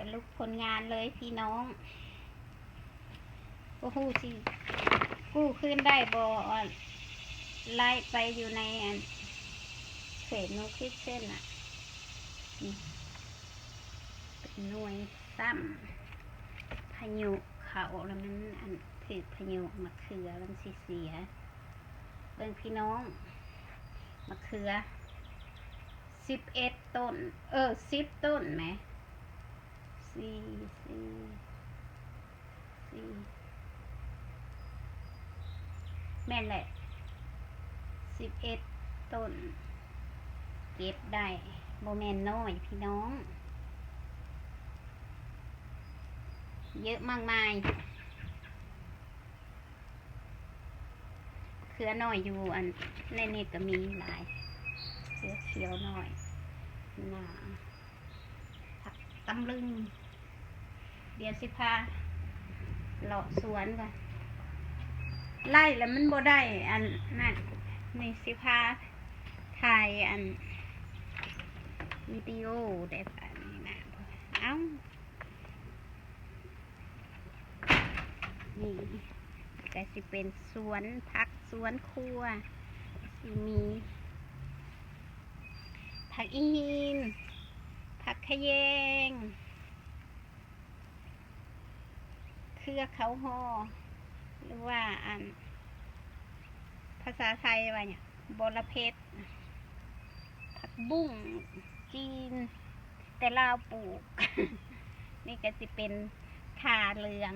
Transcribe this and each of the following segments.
สรุปผลงานเลยพี่น้องโอ้โหสิกู้ขึ้นได้บอไล่ไปอยู่ในเศษนูคลิปเส้นอะเป็นหน่วยซ้ำพายุเขาแล้วมันอันถือพายุมะเขือมันสิเสียเบิ่งพี่น้องมะเขือสิบเอ็ดต้น เออสิบต้นไหม สี่สี่สี่แม่นแหละสิบเอ็ดต้น เก็บได้โบแมนน้อยพี่น้อง เยอะมากมายเครือน้อยอยู่อันในนี้ก็มีหลายเครือเขียวน้อยหนาผักตำลึง เดี๋ยวสิพาเลาะสวนก่อนไล่แล้วมันบ่ได้อันนั่นนี่สิพาถ่ายอันวิดีโอได้ป่ะนี่นะเอ้านี่ก็สิเป็นสวนผักสวนครัวสิมีผักอีหินผักขะแยง เครือเขาหอหรือว่าอัน ภาษาไทยว่าเนี่ยบรเพชรผักบุ้งจีน แต่ลาวปลูก นี่ก็จะเป็นขาเหลือง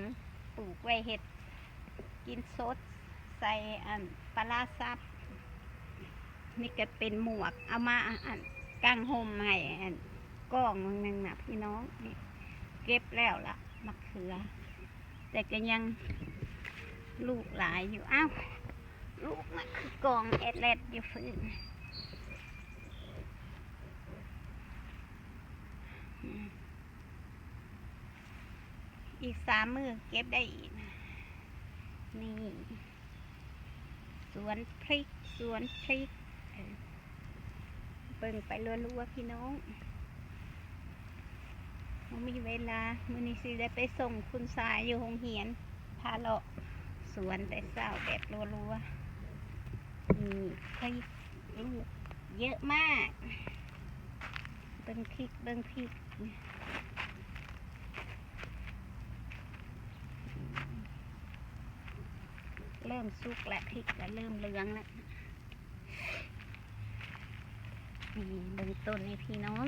ปลูกไว้เห็ด กินสดใส่อันปลาร้าซับนี่ก็เป็นหมวกเอามาอันกางห่มให้อันกล้องหนึงนะพี่น้องนี่เก็บแล้วละมะเขือ แต่ก็ยังลูกหลายอยู่อ้าวลูกมันคือกองเอดเลดอยู่ฟื้นอีกสามมือเก็บได้อีก นี่ สวนพริก สวนพริกเออเบิ่งไปรัวๆพี่น้อง มีเวลา มื้อนี้สิได้ไปส่งคุณสายอยู่โรงเรียน พาเลาะสวนแต่เศร้าแบบรัวๆนี่พริกลูกเยอะมากเบิ่งพริกเบิ่งพริกเริ่มสุกแล้วพริกก็เริ่มเหลืองแล้วนี่เบิ่งต้นนี่พี่น้อง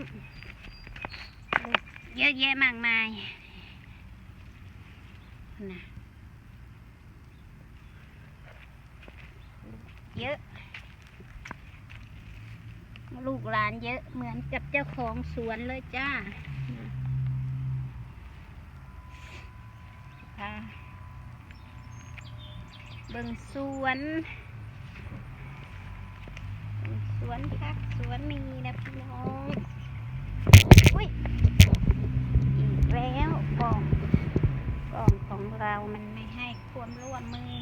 เยอะแยะมากมายนะเยอะ ลูกหลานเยอะเหมือนกับเจ้าของสวนเลยจ้าเบิ่งสวนสวนพักสวนมีนะพี่น้อง อุ้ย แล้วกล่องกล่องของเรามันไม่ให้ความร่วมมือ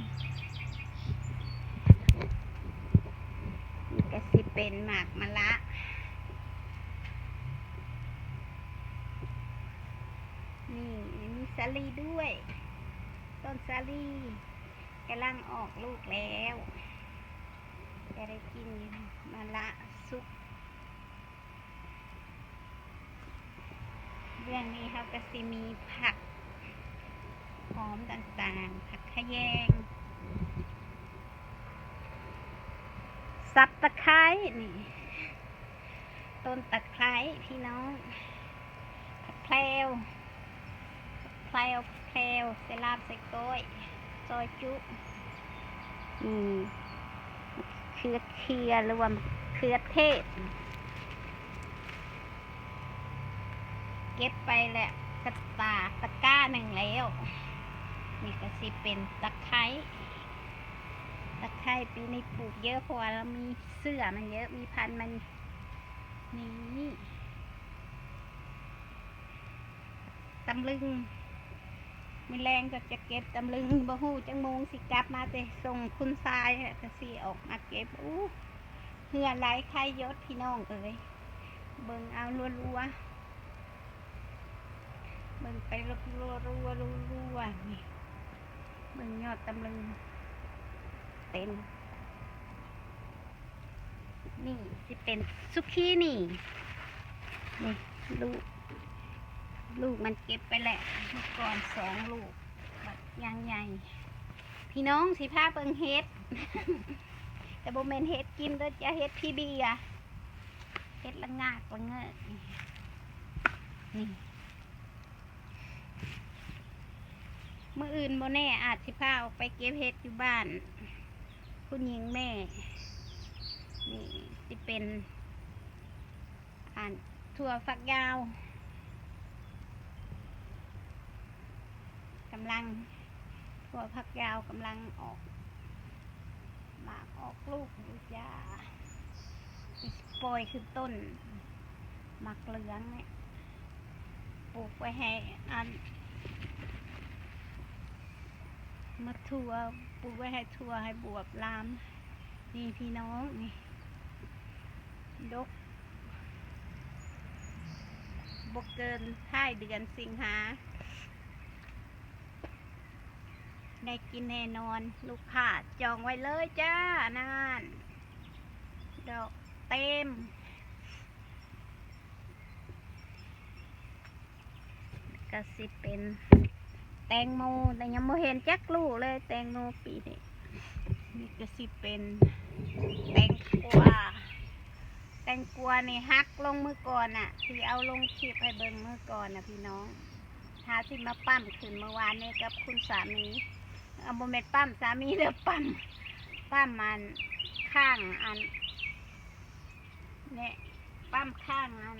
ก็สิเป็นหมากมะละนี่มีสาลีด้วย ต้นสาลีกำลังออกลูกแล้วจะได้กินมะละซุป เรื่องนี้เขาก็สิมีผักหอมต่างๆ ผักขะแยงสับตะไคร้นี่ ต้นตะไคร้พี่น้องผักแพรวแพรวแพรวเซลาบใส่กล้อยซอยจุอืมเครือเคียหรือว่าเครือเทศ เก็บไปแหละกระตาตะกร้าหนึ่งแล้ว นี่ก็สิเป็นตะไคร้ตะไคร้ปีนี้ปลูกเยอะเพราะว่าเรามีเสื้อมันเยอะมีพันธุ์มันนี่ตำลึงมีแรงก็จะเก็บตำลึงบ่ฮู้จังมงสิกลับมาแต่ส่งคุณทรายน่ะก็สิออกมาเก็บอู้เหือไหลายใครยศพี่น้องเอ้ยเบิ่งเอารัวๆ บิ่งไปรัวรัวรัวรัวนี่เบิ่งยอดตำลึงเต็มนี่สิเป็นซุกี้นี่นี่ลูก ลูกมันเก็บไปแหละเมื่อก่อนสองลูกบัดยางใหญ่ พี่น้องสิพาเบิ่งเฮ็ด แต่โบเมนเฮ็ดกินเด้อจะเฮ็ดพี่เบียร์เฮ็ดละงากละเงอะนี่ มื่ออื่นโบแน่อาจสิพาออกไปเก็บเฮ็ดอยู่บ้าน คุณหญิงแม่ นี่สิเป็นอ่านถั่วฝักยาวกำลังถั่วฝักยาวกำลังออกหมากออกลูกอยู่จ้าอีกปล่อยคือต้นหมักเหลืองเนี่ยปลูกไว้ให้อัน มาถั่วปูไว้ให้ถั่วให้บวบลาม นี่พี่น้องนี่ดกบกเกินท้ายเดือนสิงหา ได้กินแน่นอน ลูกค้าจองไว้เลยจ้านั่นดอกเต็ม ก็สิเป็น ตงโมแต่ยังไม่เห็นจักลูกเลยแตงโมปีนี้นี่ก็สิเป็นแตงกวาแตงกวานี่ฮักลงมือก่อนน่ะที่เอาลงคลิปให้เบิ่งมือก่อนน่ะพี่น้องหาที่มาปั้มขึ้นเมื่อวานนี้กับคุณสามีเอาโมเมดปั้มสามีเด้อปั้มปั้มมันข้างอันเนี่ยปั้มข้างอัน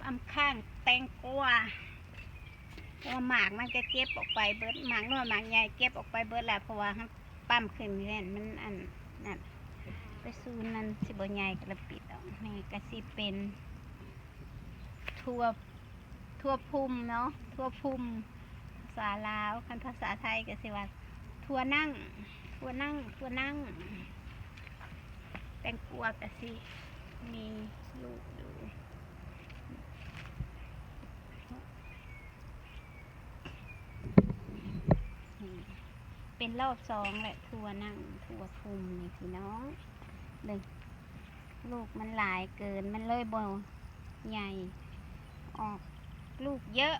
ปั้มข้างแตงกวาตัวหมากมันจะเก็บออกไปเบิดหมากน้อยหมากใหญ่เก็บออกไปเบิดแหละเพราะว่าปั้มขึ้นนี่มันอันนั่นไปซูนนั่นสิบใหญ่กระปิดออกนี่ก็สิเป็นทั่วทั่วพุ่มเนาะทั่วพุ่มภาษาลาวคันภาษาไทยก็สิว่าทั่วนั่งทั่วนั่งทั่วนั่งแตงกวาก็สิมีลูกอยู่ นี่ เป็นรอบสองแหละทัวนั่งทัวคุมนี่พี่น้องเลยลูกมันหลายเกินมันเลยบ่ใหญ่ ออกลูกเยอะ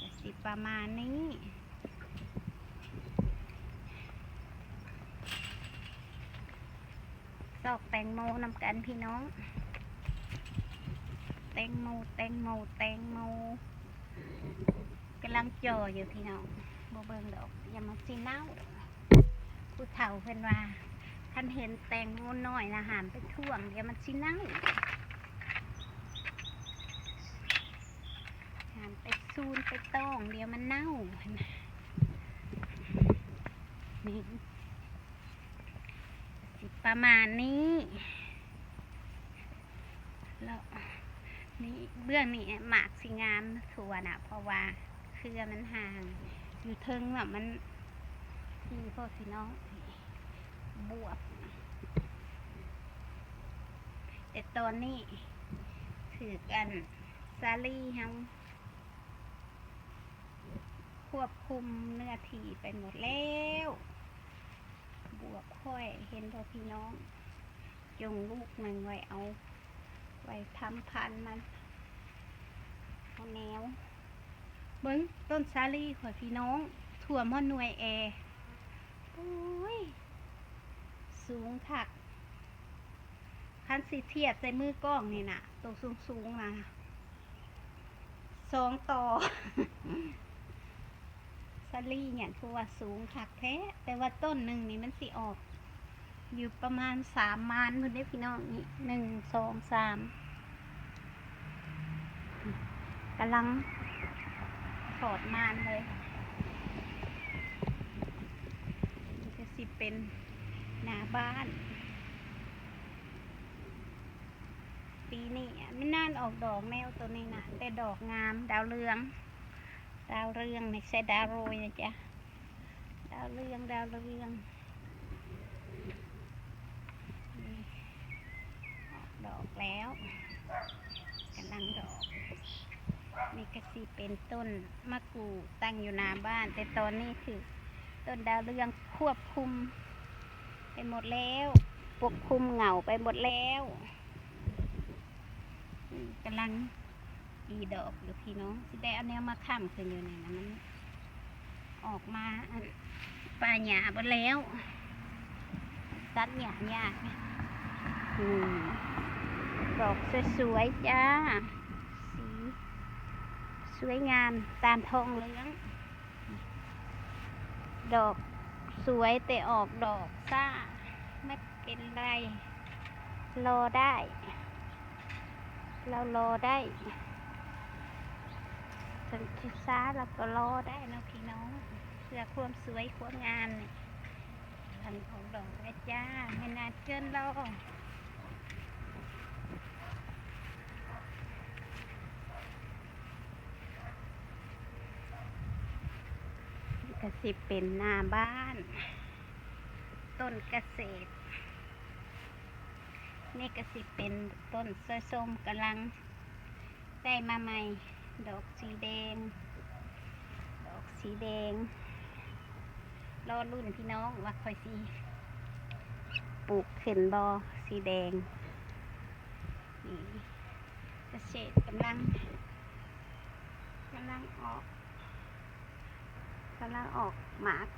จะสิประมาณนี้ซอกแตงโมนำกันพี่น้อง แตงโมแตงโมแตงโม กำลังจ่ออยู่พี่น้องบ่เบิ่งดอกอย่ามาสิเน่าผู้เฒ่าเพิ่นว่าท่านเห็นแตงโมน้อยนะหามไปท่วงเดี๋ยวมันสิเน่าหามไปซูนไปต้องเดี๋ยวมันเน่าน,นี่สิประมาณนี้แล้วนี่เบื้องนี้หมากสิงามถั่วนะเพราะว่า เครือมันห่าง อยู่เทิงแบบมันที่พวกพี่น้อง บวบแต่ตอนนี้ถือกันซาลี่ฮังควบคุมเนื้อที่ไปหมดแล้ว บวบค่อยเห็นพอพี่น้อง จงลูกมันไว้เอา ไว้ทำพันมันเอาแนว เบิ้งต้นซาลี่ขอยพี่น้องถั่วมอหน่วยแอร์โอ้ย สูงคักคันสีเทียบใส่มือกล้องนี่นะตัวสูงสูงๆนะสองต่อซาลี่เนี่ยคือว่าสูงคักแท้ แต่ว่าต้นหนึ่งนี่มันสิออก อยู่ประมาณสามมานคุณได้พี่น้องนี่หนึ่งสองสามกำลัง ถอดมานเลยจะสิเป็นหน้าบ้าน ปีนี้ไม่น่านออกดอกแมวตัวนี้นะแต่ดอกงามดาวเรือง ดาวเรืองไม่ใช่ดาวโรยนะจ๊ะ ดาวเรืองดาวเรืองดอกแล้วกำลังดอก นี่ก็สิเป็นต้นมะกรูดตั้งอยู่หน้าบ้าน แต่ตอนนี้คือต้นดาวเรืองควบคุม ไปหมดแล้วปกคลุมเหงาไปหมดแล้วกำลังอีดอกอยู่พี่น้องสิได้เอาแนวมาค้ำขึ้นอยู่นี่นะมันออกมาป่าหญ้าหมดแล้วตัดหญ้ายากอืมดอกสวยๆจ้า สวยงามตามทองเหลือง ดอกสวยแต่ออกดอกซ่า ไม่เป็นไร รอได้ เรารอได้ถึงที่ช้าเราก็รอได้นะพี่น้องเพื่อความสวยความงามนี่ยทันของดอกนะจ้า ไม่นานเกินรอ เก็สิเป็นหน้าบ้าน ต้นเกษตร นี่ก็สิเป็นต้นสวยส้มกำลัง ได้มาใหม่ ดอกสีแดง ดอกสีแดง รอรุ่นพี่น้องว่าคอยสีปลูกขึ้นบอสีแดง นี่เกษตรกำลังกำลังออก กำลังออกหมาก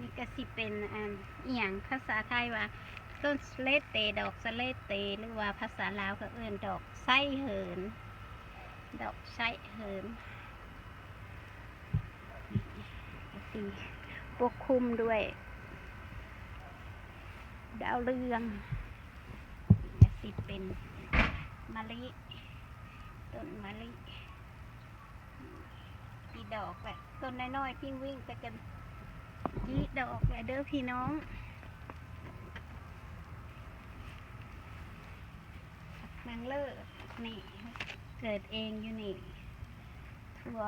นี่ก็สิเป็นอันเอหย่างภาษาไทยว่า ต้นสเลดเตดอกสเลดเต หรือว่าภาษาลาวก็เอื่นดอกไส้เหิน ดอกไส้เหินสีปกคลุมด้วย ดาวเรืองสิเป็นมะลิต้นมะลิ ดอกแหละต้นน้อยๆพี่วิ่งไปกันยี่ดอกแหละเด้อพี่น้องนางเลิศนี่ เกิดเองอยู่นี่ทั่ว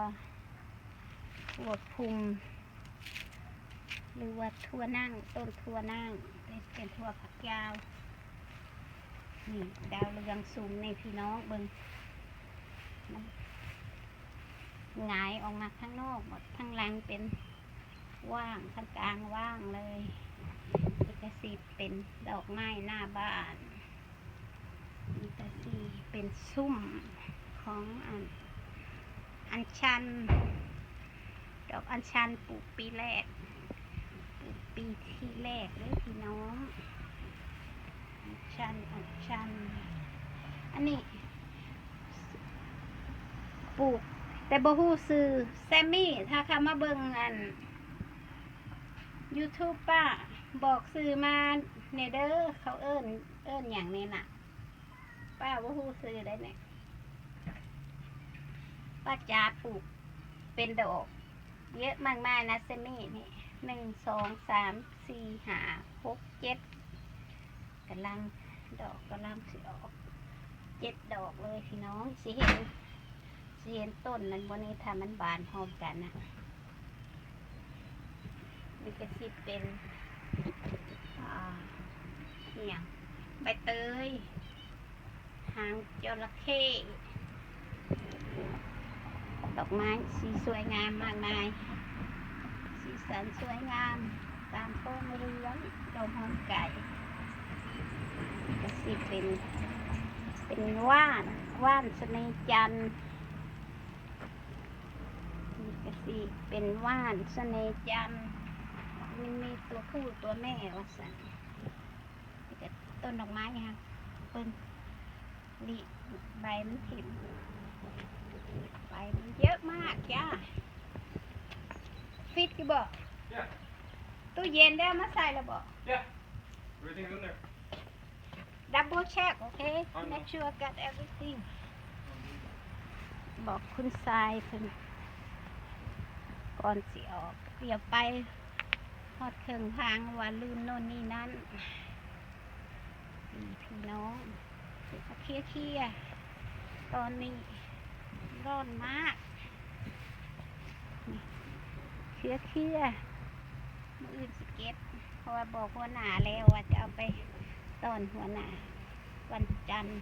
ทั่วพุมหรือว่าทั่วนั่ง ต้นทั่วนั่งเป็นเป็นทั่วผักยาว นี่ ดาวเรืองสูงในพี่น้องเบิง หงายออกมาข้างนอกหมดข้างหลังเป็นว่างข้างกลางว่างเลยนี่ก็สิเป็นดอกไม้หน้าบ้านนี่ก็สีเป็นซุ่มของอันอัญชัน ดอกอัญชันปลูกปีแรกปลูกปีที่แรกเลยพี่น้องอัญชันอัญชัน อันนี้ปลูก แต่บ่ฮู้ซื้อแซมมี่ ถ้าคำมาเบิ่งอัน YouTube ป้า บอกซื้อมาเนเด้อเขาเอิ้น เอิ้นอย่างนี้น่ะ ป้าว่ฮู้ซื้อได้เนี่ยป้าจาปลูกเป็นดอก เยอะมากมายนะเซมี่นี่หนึ่งสองสามสี่ห้าหกเจ็ดกำลังดอกกำลังสิออกเจ็ดดอกเลยพี่น้องสิเห็น เห็นต้นนั้นวันนี้ถ้ามันบานพร้อมกันนะมันก็สิเป็นเนี่ยงใบเตย หางจระเข้ดอกไม้สีสวยงามมากมาย สีสันสวยงาม ตามต้นเรืองดอกหอมไก่ก็สิเป็น เป็นว่าน ว่านสนจันทร์ สิเป็นว่านสเนจันทร์มันมีตัวผู้ตัวแม่ว่าสันนี่ก็ต้นดอกไม้ค่ะเปิ้นนี่ใบมันถิ่มใบมันเยอะมากจ้าฟิตกี่บอก Yeah, ตู้เย็นได้เอามาใส่แล้วบอก yeah. Everything's in there. ดับเบิลเช็คโอเคเอาเนอะ make sure got everything บอกคุณทรายเพิ่น ก่อนสิออกเดี๋ยวไปฮอดเครื่องทางว่าลืมโน่นนี่นั่นนี่พี่น้องเคียเคียร์ๆตอนนี้ร้อนมากเคียเคียมืออื่นสเก็ตเพราะว่าบอกหัวหน้าแล้วว่าจะเอาไปตอนหัวหน้าวันจันทร์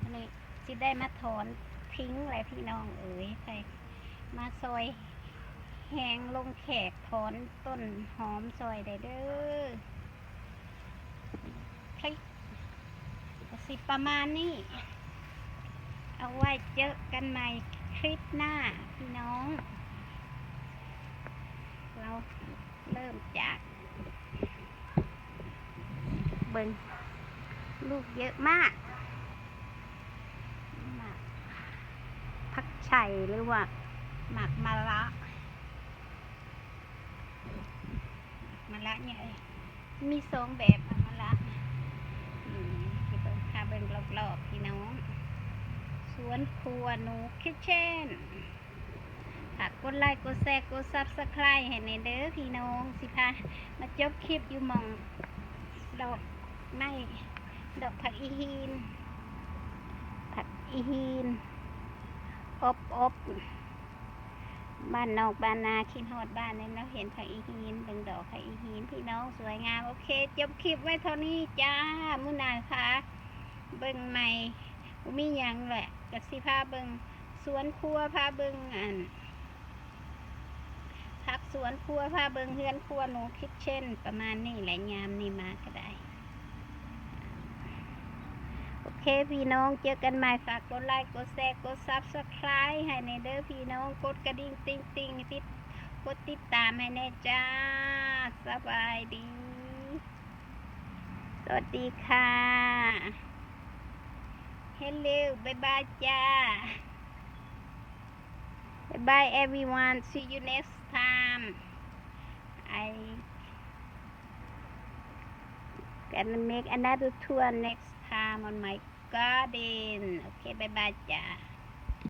อันนี้สิได้มาถอนทิ้งอะไรพี่น้องเอ๋ยใครมาซอย แหงลงแขกถอนต้นหอมซอยได้เด้อพริกสิประมาณนี้ เอาไว้เจอกันใหม่คลิปหน้าพี่น้อง เราเริ่มจากเบิงลูกเยอะมากหมากพักชัยหรือว่าหมากมะละห มากมะละเนี่ยมีสองแบบหมากมะละอืมที่เบิ่งพาเบิ่งรอบๆพี่น้อง สวนครัวหนูคิทเช่นฝากกดไลค์กดแชร์กดซับสไครต์ให้ในเด้อพี่น้องสิพามาจบคลิปอยู่หมองดอกไม้ดอกผักอีฮีน ผักอีฮีน อบอบ บ้านนอกบ้านนาคิดฮอดบ้านเนี่ยเราเห็นผักอีฮีนเบ่งดอกผักอีฮีนพี่น้องสวยงามโอเค จบคลิปไว้เท่านี้จ้ามื้อหนาค่ะ เบิ่งใหม่บ่มียังแหละกสิพาเบิ่งสวนครัวพาเบิ่งอันพักสวนครัวพาเบิงเฮือนครัวหนูคิดเช่น ประมาณนี้แหละยามนี่มาก็ได้ โอ เคพี่น้องเจอกันใหม่ฝากกดไลค์กดแชร์กดซับสไครต์ให้ในเด้อพี่น้องกดกระดิ่งติ๊งติ๊งติดกดติดตามให้แน่จ้าสบายดี สวัสดีค่ะเฮลโลบายบายจ้า Bye bye everyone. See you next time. I gonna make another tour next time on my garden โอเคบายบายจ้า